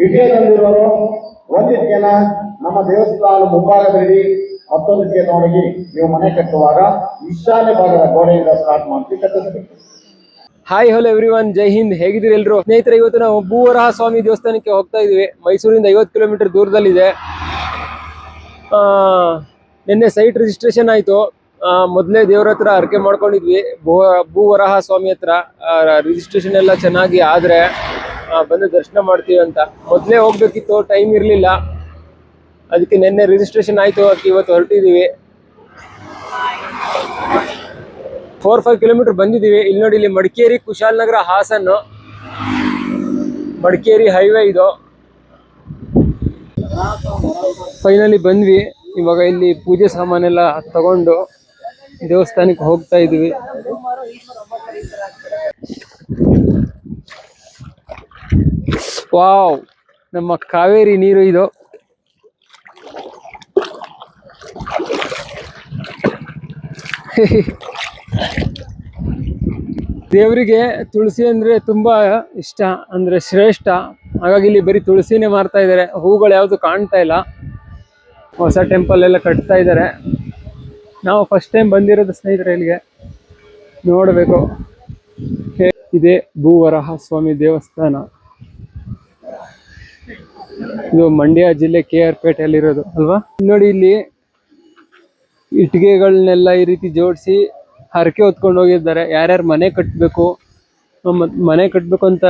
ತಂದಿರೋರು ಒಂದು ಇಟ್ಟಿಗೆನ ನಮ್ಮ ದೇವಸ್ಥಾನ ಮುಂಭಾಗದಲ್ಲಿ ಮತ್ತೊಂದು ತಗೊಂಡೋಗಿ ನೀವು ಮನೆ ಕಟ್ಟುವಾಗ ಈಶಾನ್ಯ ಭಾಗದ ಗೋಡೆಯಿಂದ ಸ್ಟಾರ್ಟ್ ಮಾಡಿ ಕಟ್ಟಿಸ್ಬೇಕು hi hello everyone Jai Hind ಹೇಗಿದ್ದೀರಿ ಎಲ್ರು? ಸ್ನೇಹಿತರೆ, ಇವತ್ತು ನಾವು ಭೂವರಹ ಸ್ವಾಮಿ ದೇವಸ್ಥಾನಕ್ಕೆ ಹೋಗ್ತಾ ಇದೀವಿ ಮೈಸೂರಿಂದ ಐವತ್ತು ಕಿಲೋಮೀಟರ್ ದೂರದಲ್ಲಿದೆ. ನಿನ್ನೆ ಸೈಟ್ ರಿಜಿಸ್ಟ್ರೇಷನ್ ಆಯಿತು. ಮೊದಲೇ ದೇವ್ರ ಹತ್ರ ಅರ್ಕೆ ಮಾಡ್ಕೊಂಡಿದ್ವಿ. ಭೂ ಭೂವರಹ ಸ್ವಾಮಿ ಹತ್ರ ರಿಜಿಸ್ಟ್ರೇಷನ್ ಎಲ್ಲ ಚೆನ್ನಾಗಿ ಆದರೆ ಬಂದು ದರ್ಶನ ಮಾಡ್ತೀವಿ ಅಂತ. ಮೊದಲೇ ಹೋಗ್ಬೇಕಿತ್ತು ಟೈಮ್ ಇರಲಿಲ್ಲ. ಅದಕ್ಕೆ ನಿನ್ನೆ ರಿಜಿಸ್ಟ್ರೇಷನ್ ಆಯಿತು, ಅದಕ್ಕೆ ಇವತ್ತು ಹೊರಟಿದ್ದೀವಿ ಫೋರ್ ಫೈವ್ ಕಿಲೋಮೀಟರ್ ಬಂದಿದ್ದೀವಿ ಇಲ್ಲಿ ನೋಡಿ, ಇಲ್ಲಿ ಮಡಿಕೇರಿ ಕುಶಾಲನಗರ ಹಾಸನ. ಮಡಿಕೇರಿ ಹೈವೇ ಇದು. ಫೈನಲಿ ಬಂದ್ವಿ. ಇವಾಗ ಇಲ್ಲಿ ಪೂಜೆ ಸಾಮಾನೆಲ್ಲ ತಗೊಂಡು ದೇವಸ್ಥಾನಕ್ಕೆ ಹೋಗ್ತಾ ಇದೀವಿ. ವಾವ್, ನಮ್ಮ ಕಾವೇರಿ ನೀರು ಇದು. ದೇವರಿಗೆ ತುಳಸಿ ಅಂದ್ರೆ ತುಂಬಾ ಇಷ್ಟ, ಅಂದ್ರೆ ಶ್ರೇಷ್ಠ. ಹಾಗಾಗಿ ಇಲ್ಲಿ ಬರೀ ತುಳಸಿನೇ ಮಾರ್ತಾ ಇದ್ದಾರೆ ಹೂಗಳು ಯಾವುದು ಕಾಣ್ತಾ ಇಲ್ಲ. ಹೊಸ ಟೆಂಪಲ್ ಎಲ್ಲ ಕಟ್ತಾ ಇದ್ದಾರೆ ನಾವು ಫಸ್ಟ್ ಟೈಮ್ ಬಂದಿರೋದು ಸ್ನೇಹಿತರೆ ಇಲ್ಲಿಗೆ. ನೋಡಬೇಕು. ಇದೇ ಭೂವರಹ ಸ್ವಾಮಿ ದೇವಸ್ಥಾನ. ಇದು ಮಂಡ್ಯ ಜಿಲ್ಲೆ ಕೆ ಆರ್ ಪೇಟೆಯಲ್ಲಿರೋದು. ಅಲ್ವಾ? ನೋಡಿ ಇಲ್ಲಿ ಇಟ್ಟಿಗೆಗಳನ್ನೆಲ್ಲ ಈ ರೀತಿ ಜೋಡಿಸಿ ಹರಕೆ ಹೊತ್ಕೊಂಡು ಹೋಗಿದ್ದಾರೆ. ಯಾರ್ಯಾರು ಮನೆ ಕಟ್ಟಬೇಕು ಮನೆ ಕಟ್ಟಬೇಕು ಅಂತ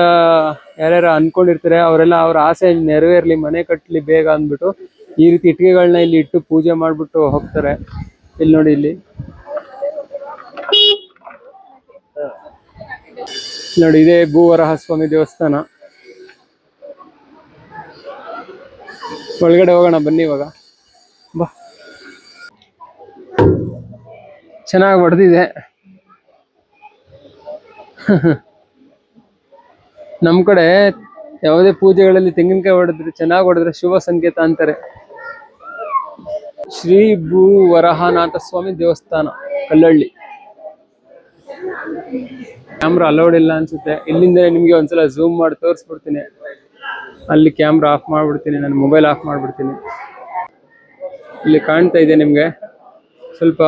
ಯಾರ್ಯಾರು ಅನ್ಕೊಂಡಿರ್ತಾರೆ ಅವರೆಲ್ಲ ಅವ್ರ ಆಸೆ ನೆರವೇರ್ಲಿ ಮನೆ ಕಟ್ಟಲಿ ಬೇಗ ಅಂದ್ಬಿಟ್ಟು ಈ ರೀತಿ ಇಟ್ಟಿಗೆಗಳನ್ನ ಇಲ್ಲಿ ಇಟ್ಟು ಪೂಜೆ ಮಾಡ್ಬಿಟ್ಟು ಹೋಗ್ತಾರೆ. ಇಲ್ಲಿ ನೋಡಿ ಇಲ್ಲಿ. ನೋಡಿ ಇದೇ ಭೂವರಹ ಸ್ವಾಮಿ ದೇವಸ್ಥಾನ. ಒಳಗಡೆ ಹೋಗೋಣ, ಬನ್ನಿ ಇವಾಗ. ಬಾ. ಚೆನ್ನಾಗಿ ಹೊಡೆದಿದೆ. ನಮ್ಮ ಕಡೆ ಯಾವುದೇ ಪೂಜೆಗಳಲ್ಲಿ ತೆಂಗಿನಕಾಯಿ ಹೊಡೆದ್ರೆ ಚೆನ್ನಾಗಿ ಹೊಡೆದ್ರೆ ಶುಭ ಸಂಕೇತ ಅಂತಾರೆ. ಶ್ರೀ ಭೂ ವರಹನಾಥ ಸ್ವಾಮಿ ದೇವಸ್ಥಾನ, ಕಲ್ಲಳ್ಳಿ. ಕ್ಯಾಮ್ರಾ ಅಲೌಡ್ ಇಲ್ಲ ಅನ್ಸುತ್ತೆ. ಇಲ್ಲಿಂದ ನಿಮ್ಗೆ ಒಂದ್ಸಲ ಝೂಮ್ ಮಾಡಿ ತೋರಿಸ್ಬಿಡ್ತೀನಿ. ಅಲ್ಲಿ ಕ್ಯಾಮ್ರಾ ಆಫ್ ಮಾಡ್ಬಿಡ್ತೀನಿ, ನನ್ನ ಮೊಬೈಲ್ ಆಫ್ ಮಾಡ್ಬಿಡ್ತೀನಿ. ಇಲ್ಲಿ ಕಾಣ್ತಾ ಇದೆ ನಿಮಗೆ. ಸ್ವಲ್ಪ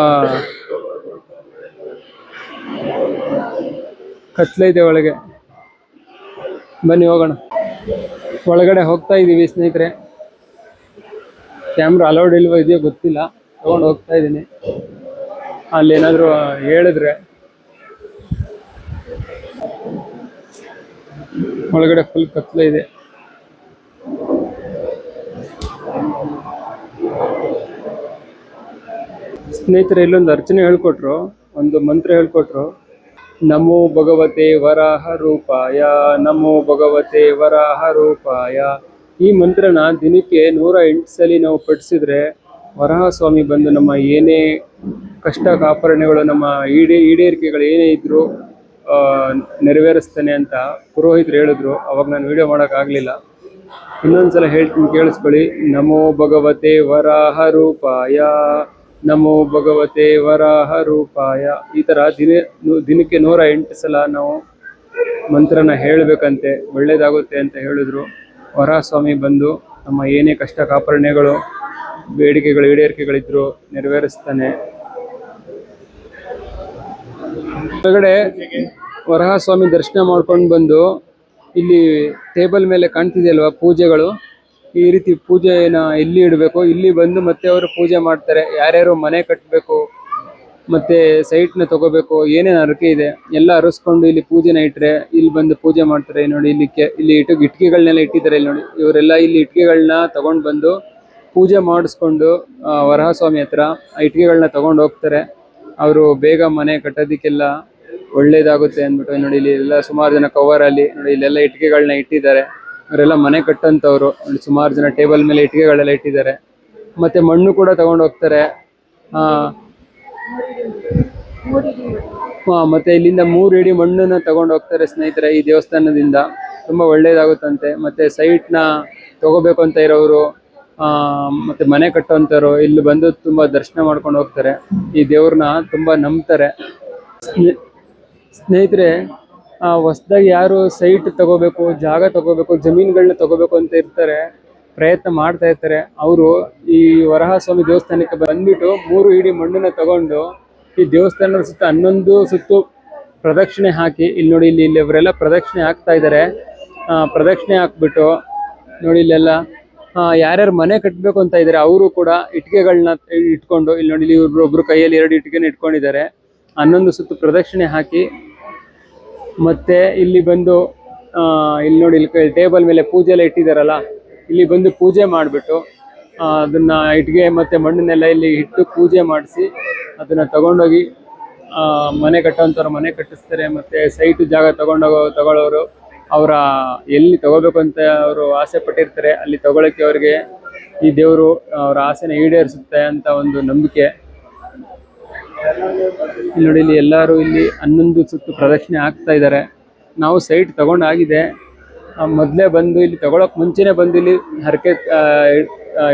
ಕತ್ಲೈತೆ ಒಳಗೆ. ಬನ್ನಿ ಹೋಗೋಣ. ಒಳಗಡೆ ಹೋಗ್ತಾ ಇದ್ದೀವಿ ಸ್ನೇಹಿತರೆ. ಕ್ಯಾಮ್ರಾ ಅಲೌಡ್ ಇಲ್ವೋ ಇದೆಯೋ ಗೊತ್ತಿಲ್ಲ. ತೊಗೊಂಡು ಹೋಗ್ತಾ ಇದ್ದೀನಿ ಅಲ್ಲಿ ಏನಾದರೂ ಹೇಳಿದ್ರೆ. ಒಳಗಡೆ ಫುಲ್ ಕತ್ಲೆ ಇದೆ. ಸ್ನೇಹಿತರೆ, ಇಲ್ಲೊಂದು ಅರ್ಚನೆ ಹೇಳ್ಕೊಟ್ರು, ಒಂದು ಮಂತ್ರ ಹೇಳ್ಕೊಟ್ರು. ನಮೋ ಭಗವತೆ ವರಾಹ ರೂಪಾಯ, ನಮೋ ಭಗವತೆ ವರಾಹ ರೂಪಾಯ. ಈ ಮಂತ್ರನ ದಿನಕ್ಕೆ ನೂರ ಎಂಟು ಸಲ ನಾವು ಪಠಿಸಿದ್ರೆ ವರಾಹ ಸ್ವಾಮಿ ಬಂದು ನಮ್ಮ ಏನೇ ಕಷ್ಟ ಕಾಪರಣೆಗಳು ನಮ್ಮ ಈಡೇ, ಈಡೇರಿಕೆಗಳು ಏನೇ ಇದ್ರು ನೆರವೇರಿಸ್ತಾನೆ ಅಂತ ಪುರೋಹಿತರು ಹೇಳಿದ್ರು. ಅವಾಗ ನಾನು ವಿಡಿಯೋ ಮಾಡೋಕ್ಕಾಗಲಿಲ್ಲ. ಇನ್ನೊಂದ್ಸಲ ಹೇಳ್ತೀನಿ, ಕೇಳಿಸ್ಕೊಳ್ಳಿ. ನಮೋ ಭಗವತೆ ವರಾಹ ರೂಪಾಯ. ನಮೋ ಭಗವತೆ ವರಾಹ ರೂಪಾಯ. ಈ ಥರ ದಿನ ದಿನಕ್ಕೆ ನೂರ ಎಂಟು ಸಲ ನಾವು ಮಂತ್ರನ ಹೇಳಬೇಕಂತೆ, ಒಳ್ಳೇದಾಗುತ್ತೆ ಅಂತ ಹೇಳಿದ್ರು. ವರಾಹ ಸ್ವಾಮಿ ಬಂದು ನಮ್ಮ ಏನೇ ಕಷ್ಟ ಕಾಪರಣೆಗಳು ಬೇಡಿಕೆಗಳು, ಈಡೇರಿಕೆಗಳಿದ್ರು ನೆರವೇರಿಸ್ತಾನೆ. ಒಳಗಡೆ ವರಹ ಸ್ವಾಮಿ ದರ್ಶನ ಮಾಡ್ಕೊಂಡು ಬಂದು ಇಲ್ಲಿ ಟೇಬಲ್ ಮೇಲೆ ಕಾಣ್ತಿದೆಯಲ್ವಾ ಪೂಜೆಗಳು? ಈ ರೀತಿ ಪೂಜೆನ ಎಲ್ಲಿ ಇಡಬೇಕು? ಇಲ್ಲಿ ಬಂದು ಮತ್ತೆ ಅವರು ಪೂಜೆ ಮಾಡ್ತಾರೆ. ಯಾರ್ಯಾರು ಮನೆ ಕಟ್ಟಬೇಕು ಮತ್ತೆ ಸೈಟ್ನ ತಗೋಬೇಕು, ಏನೇನ್ ಹರಕೆ ಇದೆ, ಎಲ್ಲ ಅರಸ್ಕೊಂಡು ಇಲ್ಲಿ ಪೂಜೆನ ಇಟ್ರೆ ಇಲ್ಲಿ ಬಂದು ಪೂಜೆ ಮಾಡ್ತಾರೆ. ನೋಡಿ, ಇಲ್ಲಿ ಇಲ್ಲಿ ಇಟ್ಟು ಇಟ್ಕೆಗಳನ್ನೆಲ್ಲ ಇಟ್ಟಿದ್ದಾರೆ ಇಲ್ಲಿ ನೋಡಿ. ಇವರೆಲ್ಲ ಇಲ್ಲಿ ಇಟ್ಕೆಗಳನ್ನ ತಗೊಂಡು ಬಂದು ಪೂಜೆ ಮಾಡಿಸ್ಕೊಂಡು ವರಹಸ್ವಾಮಿ ವರಹ ಸ್ವಾಮಿ ಹತ್ರ ಆ ಇಟ್ಕೆಗಳನ್ನ ತಗೊಂಡು ಹೋಗ್ತಾರೆ. ಅವರು ಬೇಗ ಮನೆ ಕಟ್ಟೋದಕ್ಕೆಲ್ಲ ಒಳ್ಳೇದಾಗುತ್ತೆ ಅಂದ್ಬಿಟ್ಟು ನೋಡಿ, ಇಲ್ಲಿ ಎಲ್ಲ ಸುಮಾರು ಜನ ಕವರ್ ಅಲ್ಲಿ ನೋಡಿ, ಇಲ್ಲೆಲ್ಲ ಇಟ್ಕೆಗಳನ್ನ ಇಟ್ಟಿದ್ದಾರೆ. ಅವರೆಲ್ಲ ಮನೆ ಕಟ್ಟಂತವ್ರು. ಸುಮಾರು ಜನ ಟೇಬಲ್ ಮೇಲೆ ಇಟ್ಟಿಗೆಗಳೆಲ್ಲ ಇಟ್ಟಿದ್ದಾರೆ. ಮತ್ತೆ ಮಣ್ಣು ಕೂಡ ತಗೊಂಡು ಹೋಗ್ತಾರೆ. ಹಾ ಮತ್ತೆ ಇಲ್ಲಿಂದ ಮೂರು ಇಡಿ ಮಣ್ಣನ್ನ ತಗೊಂಡು ಹೋಗ್ತಾರೆ ಸ್ನೇಹಿತರೆ ಈ ದೇವಸ್ಥಾನದಿಂದ. ತುಂಬಾ ಒಳ್ಳೇದಾಗುತ್ತಂತೆ. ಮತ್ತೆ ಸೈಟ್ನ ತಗೋಬೇಕು ಅಂತ ಇರೋರು ಆ, ಮತ್ತೆ ಮನೆ ಕಟ್ಟುವಂತವ್ರು ಇಲ್ಲಿ ಬಂದು ತುಂಬಾ ದರ್ಶನ ಮಾಡ್ಕೊಂಡು ಹೋಗ್ತಾರೆ. ಈ ದೇವ್ರನ್ನ ತುಂಬಾ ನಂಬ್ತಾರೆ. ಸ್ನೇ- ಸ್ನೇಹಿತರೆ ಹೊಸ್ದಾಗಿ ಯಾರು ಸೈಟ್ ತಗೋಬೇಕು ಜಾಗ ತಗೋಬೇಕು ಜಮೀನುಗಳನ್ನ ತಗೋಬೇಕು ಅಂತ ಇರ್ತಾರೆ ಪ್ರಯತ್ನ ಮಾಡ್ತಾ ಇರ್ತಾರೆ. ಅವರು ಈ ವರಹ ಸ್ವಾಮಿ ದೇವಸ್ಥಾನಕ್ಕೆ ಬಂದ್ಬಿಟ್ಟು ಮೂರು ಇಡೀ ಮಣ್ಣನ್ನ ತಗೊಂಡು ಈ ದೇವಸ್ಥಾನದ ಸುತ್ತ ಹನ್ನೊಂದು ಸುತ್ತು ಪ್ರದಕ್ಷಿಣೆ ಹಾಕಿ ಇಲ್ಲಿ ನೋಡಿ ಇಲ್ಲಿ ಇಲ್ಲಿ ಇವರೆಲ್ಲ ಪ್ರದಕ್ಷಿಣೆ ಹಾಕ್ತಾ ಇದ್ದಾರೆ ಆ, ಪ್ರದಕ್ಷಿಣೆ ಹಾಕ್ಬಿಟ್ಟು ನೋಡಿ ಇಲ್ಲೆಲ್ಲ ಆ, ಯಾರ್ಯಾರು ಮನೆ ಕಟ್ಟಬೇಕು ಅಂತ ಇದ್ದಾರೆ ಅವರು ಕೂಡ ಇಟ್ಟಿಗೆಗಳನ್ನ ಇಟ್ಕೊಂಡು ಇಲ್ಲಿ ನೋಡಿ ಇಲ್ಲಿ ಒಬ್ರು ಕೈಯಲ್ಲಿ ಎರಡು ಇಟ್ಟಿಗೆನ ಇಟ್ಕೊಂಡಿದ್ದಾರೆ. ಹನ್ನೊಂದು ಸುತ್ತು ಪ್ರದಕ್ಷಿಣೆ ಹಾಕಿ ಮತ್ತೆ ಇಲ್ಲಿ ಬಂದು ಇಲ್ಲಿ ನೋಡಿ, ಇಲ್ಲಿ ಟೇಬಲ್ ಮೇಲೆ ಪೂಜೆ ಎಲ್ಲ ಇಟ್ಟಿದ್ದಾರಲ್ಲ ಇಲ್ಲಿ ಬಂದು ಪೂಜೆ ಮಾಡಿಬಿಟ್ಟು ಅದನ್ನ ಇಟ್ಟಿಗೆ ಮತ್ತೆ ಮಣ್ಣನ್ನೆಲ್ಲ ಇಲ್ಲಿ ಇಟ್ಟು ಪೂಜೆ ಮಾಡಿಸಿ, ಅದನ್ನ ತಗೊಂಡೋಗಿ ಮನೆ ಕಟ್ಟೋಂಥವ್ರು ಮನೆ ಕಟ್ಟಿಸ್ತಾರೆ, ಮತ್ತೆ ಸೈಟ್ ಜಾಗ ತಗೊಂಡೋಗೋ, ತಗೊಳ್ಳೋರು, ಅವರ ಎಲ್ಲಿ ತಗೋಬೇಕು ಅಂತ ಅವರು ಆಸೆ ಪಟ್ಟಿರ್ತಾರೆ, ಅಲ್ಲಿ ತಗೊಳಕ್ಕೆ ಅವ್ರಿಗೆ ಈ ದೇವರು ಅವರ ಆಸೆನ ಈಡೇರಿಸುತ್ತೆ ಅಂತ ಒಂದು ನಂಬಿಕೆ. ಇಲ್ಲಿ ನೋಡಿ ಇಲ್ಲಿ ಎಲ್ಲರೂ ಇಲ್ಲಿ ಹನ್ನೊಂದು ಸುತ್ತು ಪ್ರದಕ್ಷಿಣೆ ಆಗ್ತಾ ಇದ್ದಾರೆ. ನಾವು ಸೈಟ್ ತಗೊಂಡಾಗಿದೆ. ಮೊದಲೇ ಬಂದು ಇಲ್ಲಿ ತಗೊಳಕ್ ಮುಂಚೆನೆ ಬಂದು ಇಲ್ಲಿ ಹರಕೆ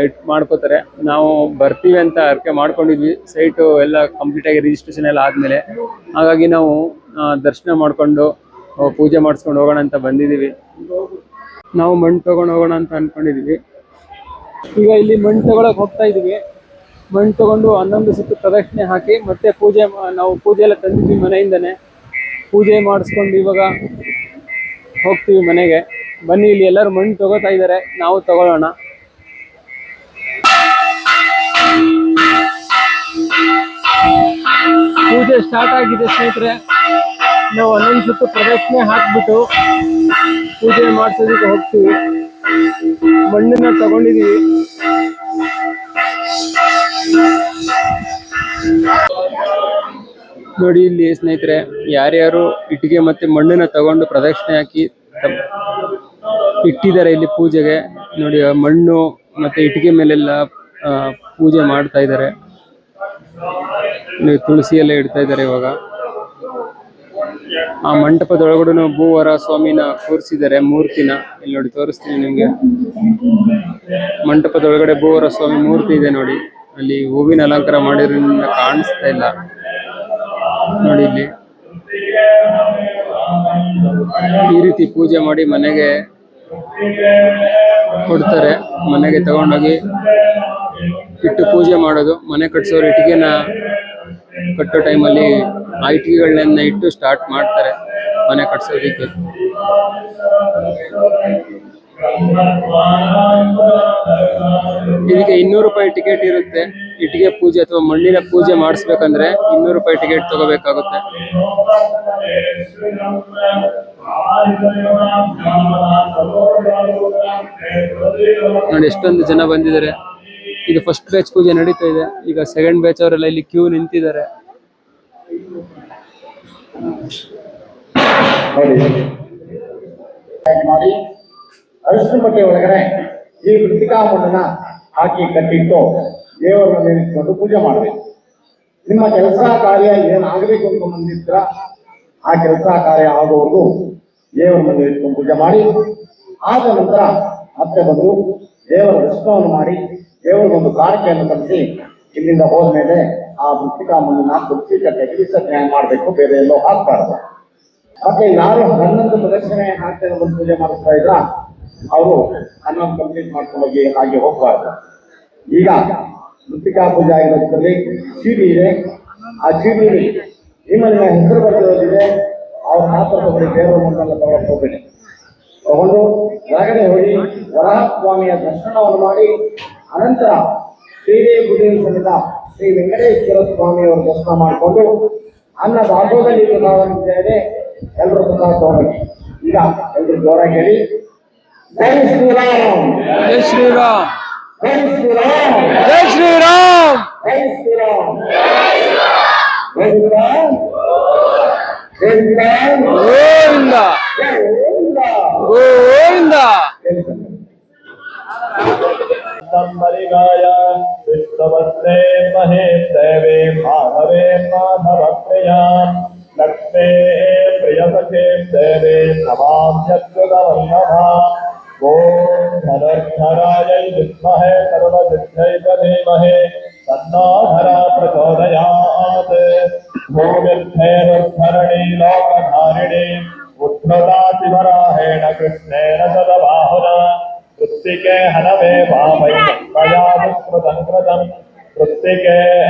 ಇಟ್- ಮಾಡ್ಕೋತಾರೆ. ನಾವು ಬರ್ತೀವಿ ಅಂತ ಹರಕೆ ಮಾಡ್ಕೊಂಡಿದ್ವಿ. ಸೈಟು ಎಲ್ಲ ಕಂಪ್ಲೀಟ್ ಆಗಿ ರಿಜಿಸ್ಟ್ರೇಷನ್ ಎಲ್ಲ ಆದ್ಮೇಲೆ. ಹಾಗಾಗಿ ನಾವು ದರ್ಶನ ಮಾಡ್ಕೊಂಡು ಪೂಜೆ ಮಾಡಿಸ್ಕೊಂಡು ಹೋಗೋಣ ಅಂತ ಬಂದಿದ್ದೀವಿ. ನಾವು ಮಣ್ಣು ತಗೊಂಡು ಹೋಗೋಣ ಅಂತ ಅನ್ಕೊಂಡಿದೀವಿ ಈಗ ಇಲ್ಲಿ ಮಣ್ಣು ತಗೊಳಕ್ ಹೋಗ್ತಾ ಇದೀವಿ ಮಣ್ಣು ತಗೊಂಡು ಹನ್ನೊಂದು ಸುತ್ತು ಪ್ರದಕ್ಷಿಣೆ ಹಾಕಿ ಮತ್ತೆ ಪೂಜೆ ನಾವು ಪೂಜೆ ಎಲ್ಲ ತಂದಿದ್ವಿ ಮನೆಯಿಂದನೇ. ಪೂಜೆ ಮಾಡಿಸ್ಕೊಂಡು ಇವಾಗ ಹೋಗ್ತೀವಿ ಮನೆಗೆ. ಬನ್ನಿ, ಇಲ್ಲಿ ಎಲ್ಲರೂ ಮಣ್ಣು ತಗೋತಾ ಇದ್ದಾರೆ. ನಾವು ತಗೊಳ್ಳೋಣ. ಪೂಜೆ ಸ್ಟಾರ್ಟ್ ಆಗಿದೆ ಸ್ನೇಹಿತರೆ. ನಾವು ಹನ್ನೊಂದು ಸುತ್ತು ಪ್ರದಕ್ಷಿಣೆ ಹಾಕ್ಬಿಟ್ಟು ಪೂಜೆ ಮಾಡಿಸೋದಕ್ಕೆ ಹೋಗ್ತೀವಿ. ಮಣ್ಣನ್ನ ತಗೊಂಡಿದೀವಿ ನೋಡಿ ಇಲ್ಲಿ ಸ್ನೇಹಿತರೆ, ಯಾರ್ಯಾರು ಇಟ್ಟಿಗೆ ಮತ್ತೆ ಮಣ್ಣನ್ನ ತಗೊಂಡು ಪ್ರದಕ್ಷಿಣೆ ಹಾಕಿ ಇಟ್ಟಿದ್ದಾರೆ ಇಲ್ಲಿ ಪೂಜೆಗೆ, ನೋಡಿ ಮಣ್ಣು ಮತ್ತೆ ಇಟ್ಟಿಗೆ ಮೇಲೆಲ್ಲ ಪೂಜೆ ಮಾಡ್ತಾ ಇದ್ದಾರೆ. ತುಳಸಿ ಎಲ್ಲ ಇಡ್ತಾ ಇದ್ದಾರೆ ಇವಾಗ. ಆ ಮಂಟಪದೊಳಗಡೆ ಭೂವರ ಸ್ವಾಮಿನ ಕೂರಿಸಿದ್ದಾರೆ ಮೂರ್ತಿನ. ಇಲ್ಲಿ ನೋಡಿ ತೋರಿಸ್ತೀನಿ ನಿಮ್ಗೆ. ಮಂಟಪದೊಳಗಡೆ ಭೂವರ ಸ್ವಾಮಿ ಮೂರ್ತಿ ಇದೆ ನೋಡಿ. ಅಲ್ಲಿ ಹೂವಿನ ಅಲಂಕಾರ ಮಾಡಿರೋದ್ರಿಂದ ಕಾಣಿಸ್ತಾ ಇಲ್ಲ. ನೋಡಿ ಇಲ್ಲಿ. ಈ ರೀತಿ ಪೂಜೆ ಮಾಡಿ ಮನೆಗೆ ಕೊಡ್ತಾರೆ. ಮನೆಗೆ ತಗೊಂಡೋಗಿ ಇಟ್ಟು ಪೂಜೆ ಮಾಡೋದು. ಮನೆ ಕಟ್ಸೋರು ಇಟ್ಟಿಗೆನ ಕಟ್ಟೋ ಟೈಮಲ್ಲಿ ಆ ಇಟ್ಟಿಗೆಗಳನ್ನ ಇಟ್ಟು ಸ್ಟಾರ್ಟ್ ಮಾಡ್ತಾರೆ ಮನೆ ಕಟ್ಸೋದಕ್ಕೆ. ಇದಕ್ಕೆ ಇನ್ನೂರು ರೂಪಾಯಿ ಟಿಕೆಟ್ ಇರುತ್ತೆ. ಇಟ್ಟಿಗೆ ಪೂಜೆ ಅಥವಾ ಮಣ್ಣಿನ ಪೂಜೆ ಮಾಡಿಸ್ಬೇಕಂದ್ರೆ ಇನ್ನೂರು ರೂಪಾಯಿ ಟಿಕೆಟ್ ತಗೋಬೇಕಾಗುತ್ತೆ. ನೋಡಿ ಎಷ್ಟೊಂದು ಜನ ಬಂದಿದ್ದಾರೆ. ಇದು ಫಸ್ಟ್ ಬ್ಯಾಚ್ ಪೂಜೆ ನಡೀತಾ ಇದೆ. ಈಗ ಸೆಕೆಂಡ್ ಬ್ಯಾಚ್ ಅವರೆಲ್ಲ ಇಲ್ಲಿ ಕ್ಯೂ ನಿಂತಿದ್ದಾರೆ. ಮಾಡಿ. ಅರಿಶಿನ ಬಟ್ಟೆ ಒಳಗಡೆ ಈ ಕೃತಿಕಾ ಮಣ್ಣನ್ನ ಹಾಕಿ ಕಟ್ಟಿಟ್ಟು ದೇವರ ನೆನೆಸ್ಕೊಂಡು ಪೂಜೆ ಮಾಡಬೇಕು. ನಿಮ್ಮ ಕೆಲಸ ಕಾರ್ಯ ಏನಾಗಬೇಕು ಅಂತ ಬಂದಿದ್ರ ಆ ಕೆಲಸ ಕಾರ್ಯ ಆಗೋವರೆಗೂ ದೇವರನ್ನ ನೆನೆಸ್ಕೊಂಡು ಪೂಜೆ ಮಾಡಿ. ಆದ ನಂತರ ಮತ್ತೆ ಬಂದು ದೇವರ ದರ್ಶನವನ್ನು ಮಾಡಿ ದೇವರಿಗೊಂದು ಕಾಣಿಕೆಯನ್ನು ಕಲಿಸಿ ಇಲ್ಲಿಂದ ಹೋದ್ಮೇಲೆ ಆ ಮೃತ್ತಿಕಾ ಮಣ್ಣನ್ನ ತುಳಸಿ ಕಟ್ಟೆಗೆ ವಿಸರ್ಜನೆ ಮಾಡಬೇಕು, ಬೇರೆ ಎಲ್ಲೋ ಹಾಕ್ಬಾರ್ದು. ಮತ್ತೆ ಯಾರು ಹನ್ನೊಂದು ಪ್ರದಕ್ಷಿಣೆ ಹಾಕ್ತೇನೆ ಒಂದು ಪೂಜೆ ಮಾಡಿಸ್ತಾ ಇದ್ರ, ಅವರು ಹನ್ನೊಂದು ಕಂಪ್ಲೀಟ್ ಮಾಡ್ಕೊಂಡು ಹೋಗಿ ಹಾಗೆ ಹೋಗ್ಬಾರ್ದು. ಈಗ ಮೃತ್ತಿಕಾ ಪೂಜೆ ಚೀಟಿ ಇದೆ. ಆ ಚೀಟಿಲಿ ನಿಮ್ಮ ನಿಮ್ಮ ಹೆಸರು ಬರೆದಿರೋದಿದೆ. ಅವ್ರ ಮಾತ್ರ ತಗೊಳ್ಳಿ ದೇವರ ಮುಂದೆಲ್ಲ ತಗೊಳಕ್ ಹೋಗ್ಬೇಡಿ. ತಗೊಂಡು ಒಳಗಡೆ ಹೋಗಿ ವರಹ ಸ್ವಾಮಿಯ ದರ್ಶನವನ್ನು ಮಾಡಿ, ಅನಂತರ ಶ್ರೀದೇವಿ ಗುಡಿಯಲ್ಲಿ ಸನ್ನಿಧ ಶ್ರೀ ವೆಂಕಟೇಶ್ವರ ಸ್ವಾಮಿಯವರ ದರ್ಶನ ಮಾಡಿಕೊಂಡು ಅನ್ನ ದಾಸೋದಲ್ಲಿ ಇದೆ ಎಲ್ಲರೂ ಪ್ರಸಾದ ತಗೊಂಡು ಈಗ ಎಲ್ಲರೂ ಜೋರಾಗಿ ಹೇಳಿ ಜೈ ಶ್ರೀರಾಮ್. ಜೈ ಶ್ರೀರಾಮ್. జై శ్రీరామ్ గోవింద గోవింద मरिगाय विष्णवस्त्रे महे देवे माधवे माधवप्रिया लक्ष्मे प्रियसखे देवे नमाम्यत्वगवल्लभा ओम धनर्थराय विद्महे सर्वसिद्धैव धीमहे तन्नो धरा प्रचोदयात् भूमिर्थैरुद्धरणी लोकधारिणी उद्धता शिवराहेण कृष्णेन सदबाहुना। कृत्तिके हनवे वामय मया दुष्कृतं कृतं कृत्तिकेः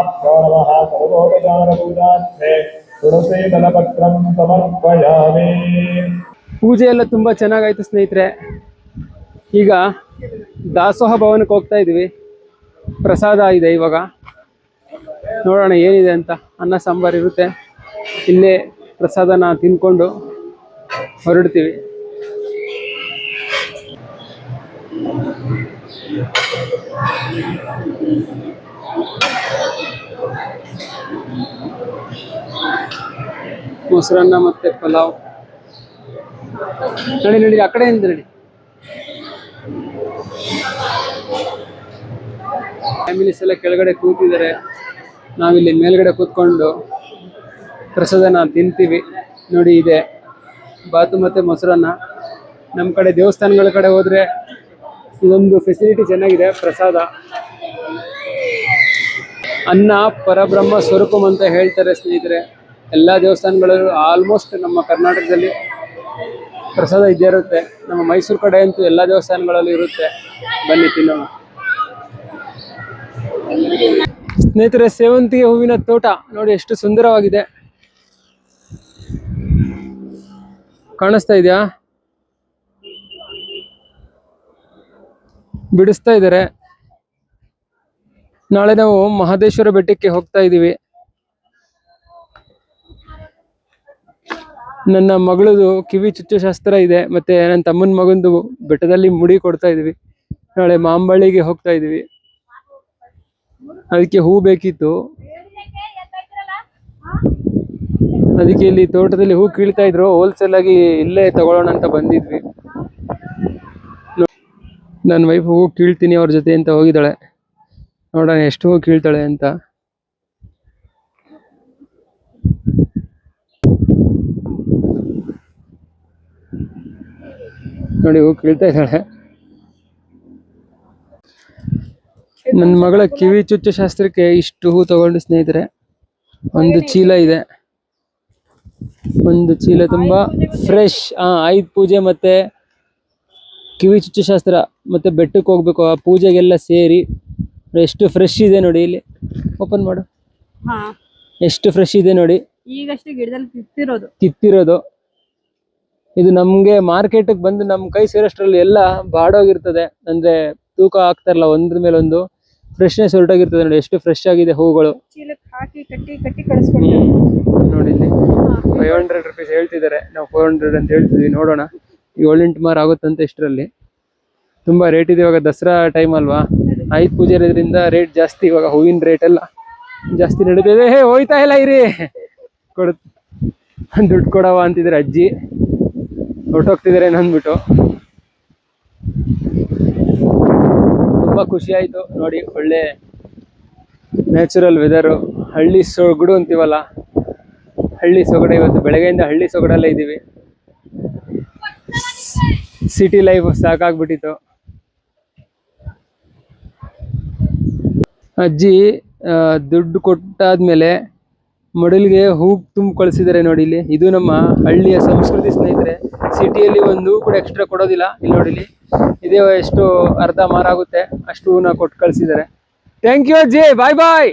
आवाहितदेवताभ्यो नमः सर्वोपचारपूजार्थे तुलसीदलपत्रं समर्पयामि ಪೂಜೆ ಎಲ್ಲ ತುಂಬ ಚೆನ್ನಾಗಾಯ್ತು ಸ್ನೇಹಿತರೆ ಈಗ ದಾಸೋಹ ಭವನಕ್ಕೆ ಹೋಗ್ತಾ ಇದ್ವಿ ಪ್ರಸಾದ ಇದೆ ಇವಾಗ ನೋಡೋಣ ಏನಿದೆ ಅಂತ ಅನ್ನ ಸಾಂಬಾರು ಇರುತ್ತೆ ಇಲ್ಲೇ ಪ್ರಸಾದನ ತಿನ್ಕೊಂಡು ಹೊರಡ್ತೀವಿ ಮೊಸರನ್ನ ಮತ್ತೆ ಪಲಾವ್. ನಡಿ ನಡಿ, ಆ ಕಡೆಯಿಂದ ನಡಿ. ಫ್ಯಾಮಿಲೀಸ್ ಎಲ್ಲ ಕೆಳಗಡೆ ಕೂತಿದ್ದಾರೆ. ನಾವಿಲ್ಲಿ ಮೇಲ್ಗಡೆ ಕೂತ್ಕೊಂಡು ಪ್ರಸಾದನ ತಿಂತೀವಿ. ನೋಡಿ, ಇದೆ. ಬಾತು ಮತ್ತೆ ಮೊಸರನ್ನ. ನಮ್ಮ ಕಡೆ ದೇವಸ್ಥಾನಗಳ ಕಡೆ ಹೋದ್ರೆ ಇದೊಂದು ಫೆಸಿಲಿಟಿ ಚೆನ್ನಾಗಿದೆ, ಪ್ರಸಾದ. ಅನ್ನ, ಪರಬ್ರಹ್ಮ, ಸ್ವರೂಪಂ ಅಂತ ಹೇಳ್ತಾರೆ ಸ್ನೇಹಿತರೆ. ಎಲ್ಲ ದೇವಸ್ಥಾನಗಳಲ್ಲೂ ಆಲ್ಮೋಸ್ಟ್ ನಮ್ಮ ಕರ್ನಾಟಕದಲ್ಲಿ ಪ್ರಸಾದ ಇದ್ದೇ ಇರುತ್ತೆ. ನಮ್ಮ ಮೈಸೂರು ಕಡೆ ಅಂತೂ ಎಲ್ಲ ದೇವಸ್ಥಾನಗಳಲ್ಲೂ ಇರುತ್ತೆ ಬನ್ನಿ ತಿನ್ನೋಣ. ಸ್ನೇಹಿತರೆ, ಸೇವಂತಿಗೆ ಹೂವಿನ ತೋಟ ನೋಡಿ ಎಷ್ಟು ಸುಂದರವಾಗಿದೆ. ಕಾಣಿಸ್ತಾ ಇದೆಯಾ? ಬಿಡಿಸ್ತಾ ಇದ್ದಾರೆ. ನಾಳೆ ನಾವು ಮಹದೇಶ್ವರ ಬೆಟ್ಟಕ್ಕೆ ಹೋಗ್ತಾ ಇದ್ದೀವಿ. ನನ್ನ ಮಗಳದು ಕಿವಿ ಚುಚ್ಚು ಶಾಸ್ತ್ರ ಇದೆ, ಮತ್ತೆ ನನ್ನ ತಮ್ಮನ ಮಗಂದು ಬೆಟ್ಟದಲ್ಲಿ ಮುಡಿ ಕೊಡ್ತಾ ಇದೀವಿ. ನಾಳೆ ಮಾಂಬಳ್ಳಿಗೆ ಹೋಗ್ತಾ ಇದೀವಿ. ಅದಕ್ಕೆ ಹೂ ಬೇಕಿತ್ತು. ಅದಕ್ಕೆ ಇಲ್ಲಿ ತೋಟದಲ್ಲಿ ಹೂ ಕೀಳ್ತಾ ಇದ್ರು. ಹೋಲ್ಸೇಲ್ ಆಗಿ ಇಲ್ಲೇ ತಗೊಳ್ಳೋಣ ಅಂತ ಬಂದಿದ್ವಿ. ನನ್ನ ವೈಫ್ ಹೂ ಕೀಳ್ತೀನಿ ಅವ್ರ ಜೊತೆ ಅಂತ ಹೋಗಿದ್ದಾಳೆ. ನೋಡೋಣ ಎಷ್ಟು ಹೂ ಕೀಳ್ತಾಳೆ ಅಂತ. ನೋಡಿ ಹೂ ಕೀಳ್ತಾ ಇದ್ದಾಳೆ. ನನ್ನ ಮಗಳ ಕಿವಿ ಚುಚ್ಚು ಶಾಸ್ತ್ರಕ್ಕೆ ಇಷ್ಟು ಹೂ ತಗೊಂಡು ಸ್ನೇಹಿತರೆ ಒಂದು ಚೀಲ ಇದೆ. ಒಂದು ಚೀಲ ತುಂಬಾ ಫ್ರೆಶ್ ಆ ಆಯುಧ ಪೂಜೆ ಮತ್ತೆ ಕಿವಿ ಚುಚ್ಚು ಶಾಸ್ತ್ರ ಮತ್ತೆ ಬೆಟ್ಟಕ್ಕೆ ಹೋಗ್ಬೇಕು ಆ ಪೂಜೆಗೆಲ್ಲ ಸೇರಿ ಎಷ್ಟು ಫ್ರೆಶ್ ಇದೆ ನೋಡಿ ಇಲ್ಲಿ. ಓಪನ್ ಮಾಡು. ಎಷ್ಟು ಫ್ರೆಶ್ ಇದೆ ನೋಡಿ. ಈಗಷ್ಟೇ ಗಿಡದಲ್ಲಿ ಕಿತ್ತಿರೋದು ಕಿತ್ತಿರೋದು ಇದು ನಮ್ಗೆ ಮಾರ್ಕೆಟ್ಗೆ ಬಂದು ನಮ್ಮ ಕೈ ಸೇರೋಷ್ಟರಲ್ಲಿ ಎಲ್ಲ ಬಾಡೋಗಿರ್ತದೆ. ಅಂದ್ರೆ ತೂಕ ಹಾಕ್ತಾರಲ್ಲ ಒಂದ್ರ ಮೇಲೆ ಒಂದು ಫ್ರೆಶ್ನೆಸ್ ಹೊರಟೋಗಿರ್ತದೆ ನೋಡಿ ಎಷ್ಟು ಫ್ರೆಶ್ ಆಗಿದೆ ಹೂಗಳು. ಚೀಲಕ್ಕೆ ಹಾಕಿ ಕಟ್ಟಿ ಕಟ್ಟಿ ಕಳಿಸ್ಕೊಡ್ತಾರೆ. ನೋಡಿ ಇಲ್ಲಿ ಫೈವ್ ಹಂಡ್ರೆಡ್ ರುಪೀಸ್ ಹೇಳ್ತಿದ್ದಾರೆ. ನಾವು ಫೋರ್ ಹಂಡ್ರೆಡ್ ಅಂತ ಹೇಳ್ತಿದ್ವಿ ನೋಡೋಣ. ಏಳೆಂಟು ಮಾರು ಆಗುತ್ತಂತೆ ಇಷ್ಟರಲ್ಲಿ. ತುಂಬಾ ರೇಟ್ ಇದೆ ಇವಾಗ ದಸರಾ ಟೈಮ್ ಅಲ್ವಾ? ಆಯುಧ ಪೂಜೆ ಇರೋದ್ರಿಂದ ರೇಟ್ ಜಾಸ್ತಿ ಇವಾಗ ಹೂವಿನ ರೇಟ್ ಎಲ್ಲ ಜಾಸ್ತಿ ನಡೀತಿದೆ ಹೇ ಹೋಯ್ತಾ ಇಲ್ಲ ಇರಿ. ಕೊಡ ದುಡ್ಡು ಕೊಡವ ಅಂತಿದ್ರೆ ಅಜ್ಜಿ. ಹೊರಟೋಗ್ತಿದ್ದಾರೆ ಅಂದ್ಬಿಟ್ಟು ತುಂಬಾ ಖುಷಿ ಆಯ್ತು. ನೋಡಿ, ಒಳ್ಳೆ ನ್ಯಾಚುರಲ್ ವೆದರು ಹಳ್ಳಿ ಸೊಗಡು ಅಂತೀವಲ್ಲ, ಹಳ್ಳಿ ಸೊಗಡ. ಇವತ್ತು ಬೆಳಗ್ಗೆಯಿಂದ ಹಳ್ಳಿ ಸೊಗಡಲ್ಲೇ ಇದ್ದೀವಿ. ಸಿಟಿ ಲೈಫ್ ಸಾಕಾಗ್ಬಿಟ್ಟಿತ್ತು. ಅಜ್ಜಿ ದುಡ್ಡು ಕೊಟ್ಟಾದ್ಮೇಲೆ ಮಡಲಿಗೆ ಹೂ ತುಂಬ ಕಳಿಸಿದ್ದಾರೆ ನೋಡಿ ಇಲ್ಲಿ. ಇದು ನಮ್ಮ ಹಳ್ಳಿಯ ಸಂಸ್ಕೃತಿ ಸ್ನೇಹಿತರೆ. ಸಿಟಿಯಲ್ಲಿ ಒಂದು ಕೂಡ ಎಕ್ಸ್ಟ್ರಾ ಕೊಡೋದಿಲ್ಲ. ಇಲ್ಲಿ ನೋಡಿ ಇಲ್ಲಿ. ಇದೇ ಎಷ್ಟು ಅರ್ಧ ಮಾರಾಗುತ್ತೆ. ಅಷ್ಟು ಹೂನ ಕೊಟ್ಟು ಕಳಿಸಿದ್ದಾರೆ. ಥ್ಯಾಂಕ್ ಯು ಅಜ್ಜಿ ಬಾಯ್ ಬಾಯ್